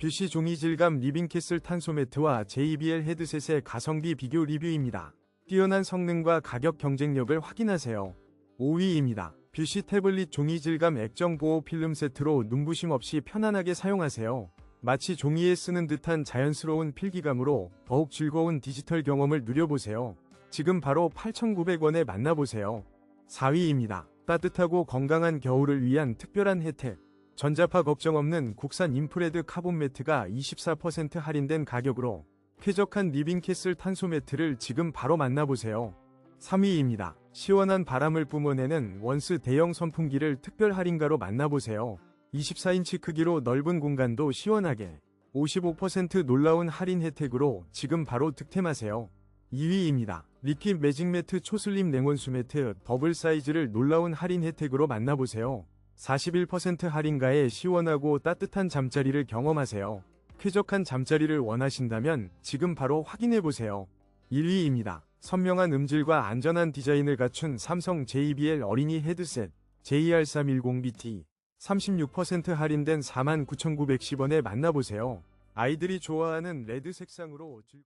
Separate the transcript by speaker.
Speaker 1: 뷰시 종이 질감 리빙캐슬 탄소 매트와 JBL 헤드셋의 가성비 비교 리뷰입니다. 뛰어난 성능과 가격 경쟁력을 확인하세요. 5위입니다. 뷰시 태블릿 종이 질감 액정 보호 필름 세트로 눈부심 없이 편안하게 사용하세요. 마치 종이에 쓰는 듯한 자연스러운 필기감으로 더욱 즐거운 디지털 경험을 누려보세요. 지금 바로 8,900원에 만나보세요. 4위입니다. 따뜻하고 건강한 겨울을 위한 특별한 혜택. 전자파 걱정 없는 국산 인프레드 카본 매트가 24% 할인된 가격으로 쾌적한 리빙캐슬 탄소 매트를 지금 바로 만나보세요. 3위입니다. 시원한 바람을 뿜어내는 원스 대형 선풍기를 특별 할인가로 만나보세요. 24인치 크기로 넓은 공간도 시원하게 55% 놀라운 할인 혜택으로 지금 바로 득템하세요. 2위입니다. 리퀴 매직 매트 초슬림 냉온수 매트 더블 사이즈를 놀라운 할인 혜택으로 만나보세요. 41% 할인가에 시원하고 따뜻한 잠자리를 경험하세요. 쾌적한 잠자리를 원하신다면 지금 바로 확인해보세요. 1위입니다. 선명한 음질과 안전한 디자인을 갖춘 삼성 JBL 어린이 헤드셋 JR310BT 36% 할인된 49,910원에 만나보세요. 아이들이 좋아하는 레드 색상으로 즐...